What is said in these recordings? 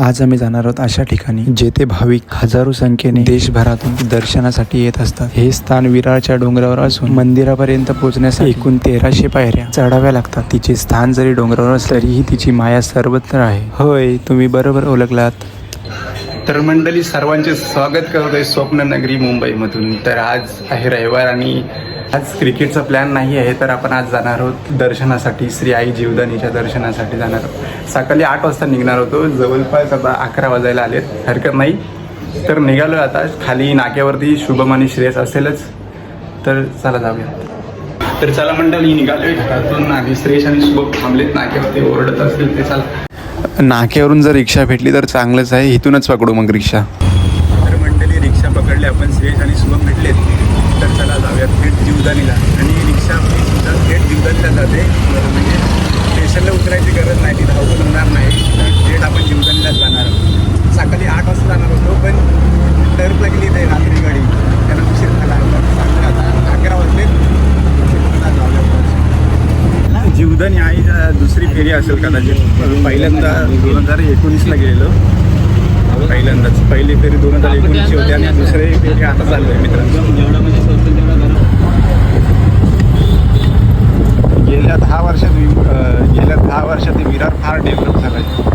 आज आम्ही जाणार आहोत अशा ठिकाणी जेथे भाविक हजारो संख्येने देशभरातून दर्शनासाठी येत असतात. हे स्थान विराळच्या डोंगरावर असून मंदिरापर्यंत पोहोचण्यासाठी एकूण तेराशे पायऱ्या चढाव्या लागतात. तिचे स्थान जरी डोंगरावर असले तरीही तिची माया सर्वत्र आहे. होय तुम्ही बरोबर ओळखलात. तर मंडळी सर्वांचे स्वागत करत आहे स्वप्ननगरी मुंबईमधून. तर आज आहे रविवार आणि आज क्रिकेटचा प्लॅन नाही आहे तर आपण आज जाणार आहोत दर्शनासाठी श्री आई जीवदानीच्या दर्शनासाठी जाणार आहोत. सकाळी आठ वाजता निघणार होतो जवळपास आता अकरा वाजायला आलेत. हरकत नाही. तर निघालो आता खाली नाक्यावरती शुभम आणि श्रेयस असेलच. तर चला जाऊया. तर चला मंडळी निघालोय घरातून. आणि श्रेयस आणि शुभम थांबलेत नाक्यावरती ओरडत असतील ते चला. नाक्यावरून जर रिक्षा भेटली तर चांगलंच आहे. इथूनच पकडू मग रिक्षा. तर मंडळी रिक्षा पकडली. आपण सुरेश आणि शुभम भेटलेत. तर चला जाऊया थेट जीवदानीला. आणि रिक्षा आपली सुद्धा थेट जीवदानीला जाते. म्हणजे स्टेशनला उतरायची गरज नाही. ती धावून होणार नाही. थेट आपण जीवदानीलाच जाणार आहोत. सकाळी आठ वाजता जाणार होतो पण टर्फ लागली ते रात्री गाडी त्याला उशीर झाला सांगतो आता अकरा वाजले चला जाऊया पुढे. जीवदानी आई अं, दुसरी फेरी असेल कदाचित. पहिल्यांदा दोन हजार एकोणीसला गेलेलो. पहिल्यांदाच. पहिली फेरी दोन हजार एकोणीसची होती आणि दुसरे फेरी आता चालू आहे मित्रांनो. गेल्या दहा वर्षात वि- गेल्या दहा वर्षात विरार फार डेव्हलप झाला आहे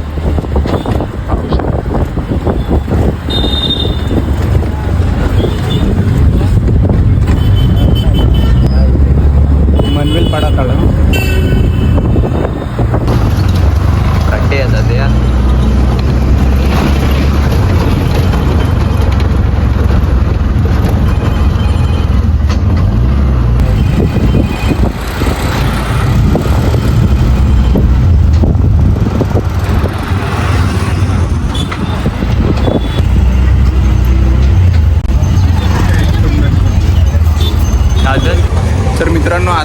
together there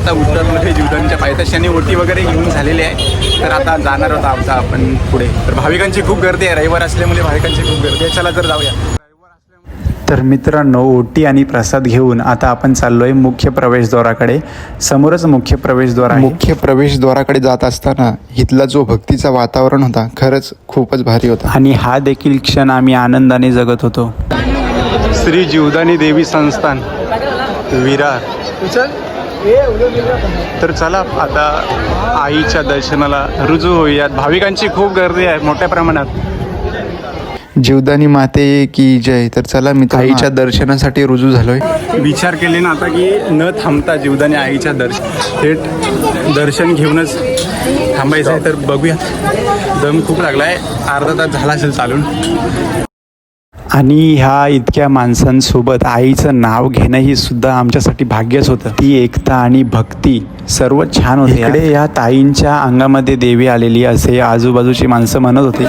आता उतरलो जीवदानच्या पायथ्याशी आणि ओटी वगैरे घेऊन झालेली आहे. तर आता जाणार होता आमचा आपण पुढे. तर भाविकांची खूप गर्दी आहे. रविवार असल्यामुळे भाविकांची खूप गर्दी आहे. चला तर जाऊया. तर मित्रांनो ओटी आणि प्रसाद घेऊन आता आपण चाललोय मुख्य प्रवेशद्वाराकडे. समोरच मुख्य प्रवेशद्वार आहे. मुख्य प्रवेशद्वाराकडे जात असताना इथला जो भक्तीचा वातावरण होता खरंच खूपच भारी होता. आणि हा देखील क्षण आम्ही आनंदाने जगत होतो. श्री जीवदानी देवी संस्थान विरार. तर चला आता आईच्या दर्शनाला रुजू होऊयात. भाविकांची खूप गर्दी आहे मोठ्या प्रमाणात. जीवदानी माते की जय. तर चला मी आईच्या दर्शनासाठी रुजू झालोय. विचार केले ना आता की न थांबता जीवदानी आईच्या दर्शन थेट दर्शन घेऊनच थांबायचं आहे तर बघूया. दम खूप लागला आहे अर्धा तास झाला असेल चालून. आणि ह्या इतक्या माणसांसोबत आईचं नाव घेणं ही सुद्धा आमच्यासाठी भाग्यच होतं. ती एकता आणि भक्ती सर्व छान होते. इकडे या ताईंच्या अंगामध्ये देवी आलेली असे आजूबाजूची माणसं म्हणत होती.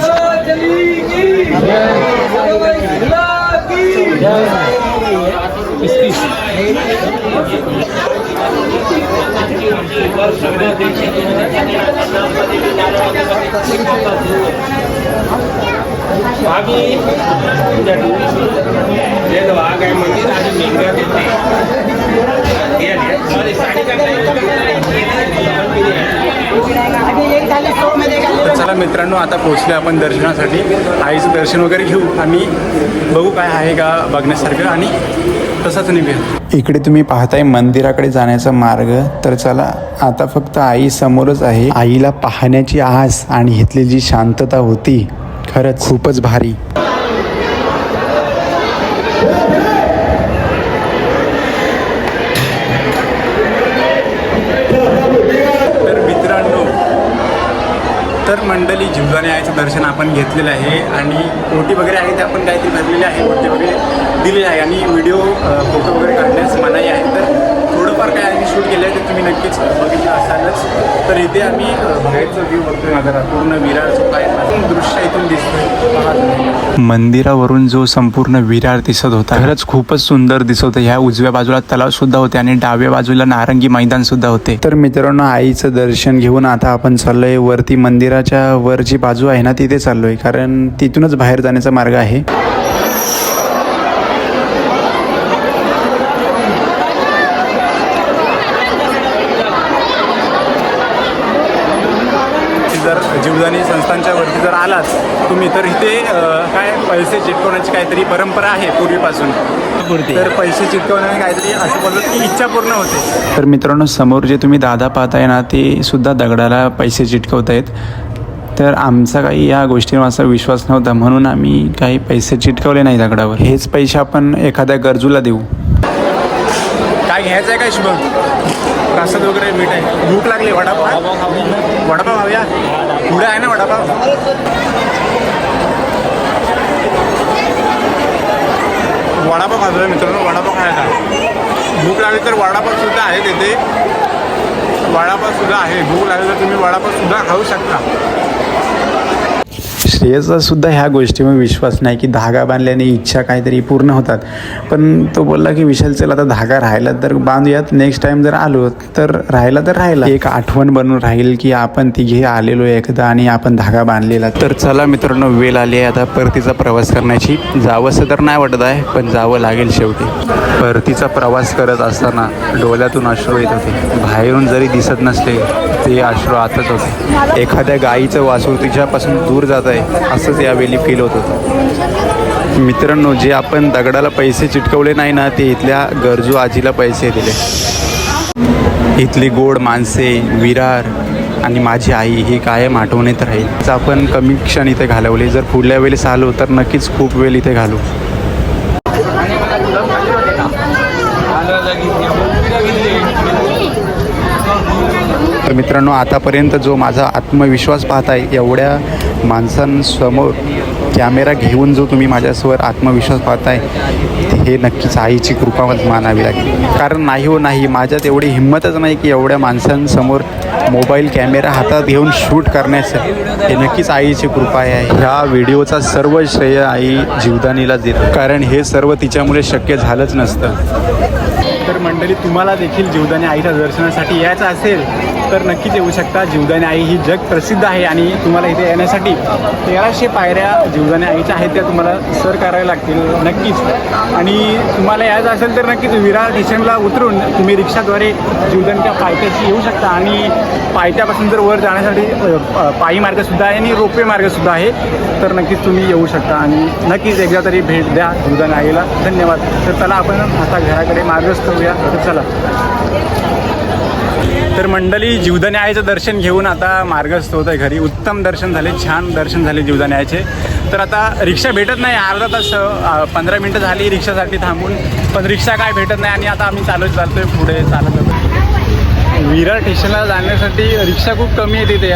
तर चला मित्रांनो आता पोहोचलो आपण दर्शनासाठी. आईचं दर्शन वगैरे घेऊ. आणि बघू काय आहे का बघण्यासारखं. आणि तसाच निघूया. इकडे तुम्ही पाहताय मंदिराकडे जाण्याचा मार्ग. तर चला आता फक्त आई समोरच आहे. आईला पाहण्याची आस आणि इथली जी शांतता होती खरंच खूपच भारी. तर मित्रांनो तर मंडळी जीवदाने आईचं दर्शन आपण घेतलेलं आहे आणि ओटी वगैरे आहे ते आपण काहीतरी भरलेले आहे ओटी वगैरे दिलेले आहे आणि व्हिडिओ फोटो वगैरे काढण्यास मनाई आहे. तर थोडंफार काय आम्ही शूट केलं आहे ते तुम्ही नक्कीच बघितलं असालच. तर इथे आम्ही बाहेरचं व्ह्यू बघतोय नजरा पूर्ण विरारचं काय अजून दृश्य इथून दिसतंय. मंदिरावरून जो संपूर्ण विरार दिसत होता खरंच खूपच सुंदर दिसत होतं. ह्या उजव्या बाजूला तलाव सुद्धा होते आणि डाव्या बाजूला नारंगी मैदान सुद्धा होते. तर मित्रांनो आईचं दर्शन घेऊन आता आपण चाललोय. वरती मंदिराच्या वर जी बाजू आहे ना तिथे चाललोय. कारण तिथूनच बाहेर जाण्याचा मार्ग आहे. जीवदानी संस्थांच्या वरती जर आलाच तुम्ही तर इथे काय पैसे चिटकवण्याची काहीतरी परंपरा आहे पूर्वीपासून. तर पैसे चिटकवण्याने काहीतरी असं बोलतात की इच्छा पूर्ण होते. तर मित्रांनो समोर जे तुम्ही दादा पाहताय ना ते सुद्धा दगडाला पैसे चिटकवतायत. तर आमचा काही या गोष्टीवर असा विश्वास नव्हता म्हणून आम्ही काही पैसे चिटकवले नाही दगडावर. हेच पैसे आपण एखाद्या गरजूला देऊ. काय घ्यायचं आहे काय शुभम? रसात वगैरे मीठ आहे भूक लागली वडापाव? वडापाव खाऊया पुढे आहे ना वडापाव? वडापाव खातोय मित्रांनो वडापाव खायचा. भूक लागली तर वडापाव सुद्धा आहे तिथे. वडापाव सुद्धा आहे. भूक लागली तर तुम्ही वडापाव सुद्धा खाऊ शकता. श्रेयसचा सुद्धा ह्या गोष्टीवर विश्वास नाही की धागा बांधल्याने इच्छा काहीतरी पूर्ण होतात. पण तो बोलला की विशाल चल आता धागा राहिला तर बांधूयात. नेक्स्ट टाइम जर आलो तर राहिला तर राहिला. एक आठवण बनून राहील की आपण तिघे आलेलो एकदा आणि आपण धागा बांधलेला. तर चला मित्रांनो वेळ आली आहे आता परतीचा प्रवास करण्याची. जावंसं तर नाही वाटत आहे पण जावं लागेल शेवटी. परतीचा प्रवास करत असताना डोळ्यातून अश्रू येत होते. बाहेरून जरी दिसत नसले ते अश्रू आतच होते. एखाद्या गाईचं वासूर तिच्यापासून दूर जात आहे. असंच यावेळी फील होत होतं. मित्रांनो जे आपण दगडाला पैसे चिटकवले नाही ना ते इथल्या गरजू आजीला पैसे दिले. इथली गोड माणसे विरार आणि माझी आई ही कायम आठवणीत राहील. आपण कमी क्षण इथे घालवले. जर पुढल्या वेळेस आलो तर नक्कीच खूप वेळ इथे घालू. तर मित्रांनो आतापर्यंत जो माझा आत्मविश्वास पाहताय एवढ्या माणसांसमोर कॅमेरा घेऊन जो तुम्ही माझ्यासमोर आत्मविश्वास पाहताय हे नक्कीच आईची कृपाच मानावी लागेल. कारण नाही हो नाही. माझ्यात एवढी हिंमतच नाही की एवढ्या माणसांसमोर मोबाईल कॅमेरा हातात घेऊन शूट करण्याचं. हे नक्कीच आईची कृपा आहे. ह्या व्हिडिओचा सर्व श्रेय आई जीवदानीला देतो. कारण हे सर्व तिच्यामुळे शक्य झालंच नसतं. तर मंडळी तुम्हाला देखील जीवदानी आईच्या दर्शनासाठी यायचं असेल तर नक्कीच येऊ शकता. जीवदानी आई ही जग प्रसिद्ध आहे आणि तुम्हाला इथे येण्यासाठी तेराशे पायऱ्या जीवदानी आईच्या आहेत त्या तुम्हाला सर कराव्या लागतील नक्कीच. आणि तुम्हाला यायचं असेल तर नक्कीच विरार स्टेशनला उतरून तुम्ही रिक्षाद्वारे जीवदानीच्या पायथ्याशी येऊ शकता. आणि पायथ्यापासून जर वर जाण्यासाठी पायी मार्गसुद्धा आहे आणि रोपवे मार्गसुद्धा आहे तर नक्कीच तुम्ही येऊ शकता. आणि नक्कीच एकदा तरी भेट द्या जीवदानी आईला. धन्यवाद. तर चला आपण आता घराकडे मार्गस्थ होऊया तर चला. तर मंडळी जीवदानी दर्शन घेऊन आता मार्गस्थ होत आहे घरी. उत्तम दर्शन झाले छान दर्शन झाले जीवदानी तर आता रिक्षा भेटत नाही अर्धा तास पंधरा मिनटं झाली रिक्षासाठी थांबून. पण रिक्षा काय भेटत नाही आणि आता आम्ही चालत आहे पुढे चालत जातो विरार स्टेशनला जाण्यासाठी रिक्षा खूप कमी आहे तिथे.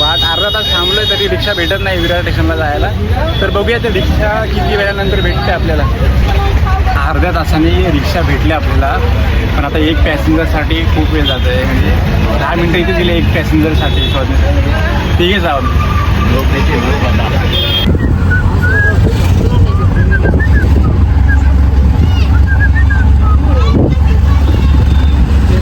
वाट अर्धा तास थांबलो तरी रिक्षा भेटत नाही विरार स्टेशनला जायला. तर बघूया ते रिक्षा किती वेळानंतर भेटते आपल्याला. अर्ध्या तासाने रिक्षा भेटली आपल्याला. पण आता एक पॅसेंजरसाठी खूप वेळ जात आहे म्हणजे दहा मिनटं इथे दिले एक पॅसेंजरसाठी ठीक आहे जाऊ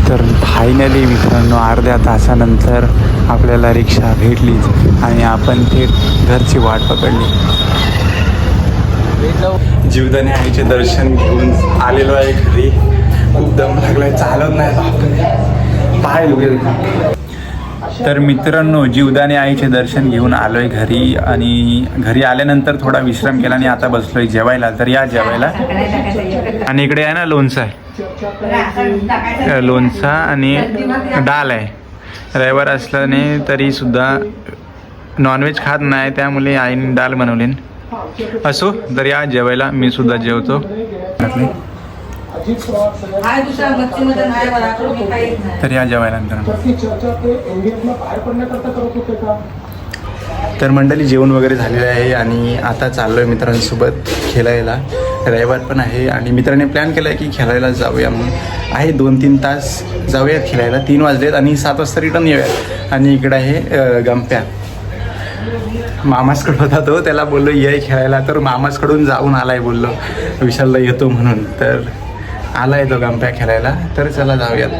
तर फायनली मित्रांनो अर्ध्या तासानंतर आपल्याला रिक्षा भेटलीच आणि आपण थेट घरची वाट पकडली. जीवदानी आईचे दर्शन घेऊन आलेलो आहे घरी. खूप दम लागलाय चालत नाही पाय दुखेल तर मित्रांनो जीवदानी आईचे दर्शन घेऊन आलोय घरी आणि घरी आल्यानंतर थोडा विश्राम केला आणि आता बसलोय जेवायला. तर या जेवायला. आणि इकडे आहे ना लोणचं आहे. लोणचा आणि डाल आहे. रविवार असल्याने तरी सुद्धा नॉनव्हेज खात नाही त्यामुळे आईने डाल बनवली. असो तर या जेवायला मी सुद्धा जेवतो. तर या जेवायला तर मंडळी जेवण वगैरे झालेलं आहे आणि आता चाललो आहे मित्रांसोबत खेळायला. रविवार पण आहे आणि मित्राने प्लॅन केला आहे की खेळायला जाऊया म्हणून. आहे दोन तीन तास जाऊयात खेळायला. तीन वाजलेत आणि सात वाजता रिटर्न येऊयात. आणि इकडं आहे गंप्या. मामासकडं होता तो त्याला बोललो ये खेळायला. तर मामासकडून जाऊन आलाय बोललो. विशालला येतो म्हणून. तर आलाय तो गंप्या खेळायला. तर चला जाऊयात.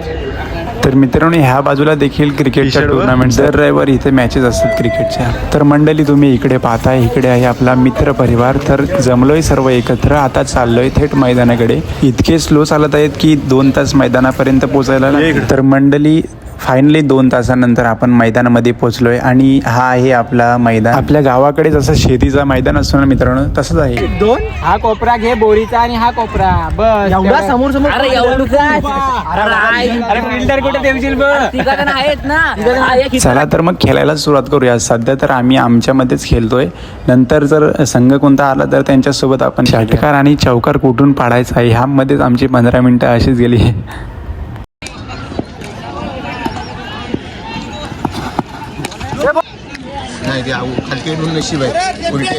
तर मित्रांनो ह्या बाजूला देखील क्रिकेटच्या टुर्नामेंट दर रविवारी इथे मॅचेस असतात क्रिकेटच्या तर मंडळी तुम्ही इकडे पाहताय इकडे आहे आपला मित्र परिवार. तर जमलोय सर्व एकत्र. आता चाललोय थेट मैदानाकडे. इतके स्लो चालत आहेत की दोन तास मैदानापर्यंत पोहोचायला लागतील. तर मंडळी फायनली दोन तासानंतर आपण मैदानामध्ये पोहोचलोय. आणि हा आहे आपला मैदान. आपल्या गावाकडे जसं शेतीचा मैदान असतो ना मित्रांनो तसंच आहे. दोन? हा कोपरा घे बोरीचा आणि हा कोपरा. बस. एवढा समोर समोर अरे अरे फिल्डर कुठे देशील बघ? आहेत ना. चला तर मग खेळायला सुरुवात करूया. सध्या तर आम्ही आमच्यामध्येच खेळतोय. नंतर जर संघ कोणता आला तर त्यांच्यासोबत आपण षटकार आणि चौकार कुठून पाडायचा आहे? ह्यामध्येच आमची पंधरा मिनिटं अशीच गेली. खालती नशीब आहे. उलटी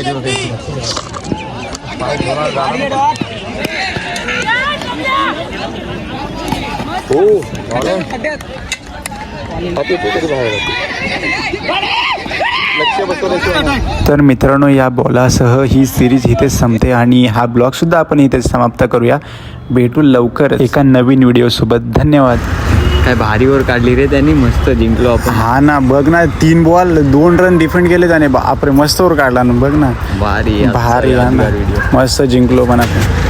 ते बघायची. तर मित्रांनो या बॉलासह ही सिरीज इथेच संपते आणि हा ब्लॉग सुद्धा आपण इथेच समाप्त करूया. भेटू लवकर एका नवीन व्हिडिओसोबत धन्यवाद. काय भारीवर काढली रे त्यांनी मस्त जिंकलो आपण. हा ना बघ ना तीन बॉल दोन रन डिफेंड केले त्याने. बापरे मस्त काढला ना बघ ना. भारी भारी हा मस्त जिंकलो पण आपण.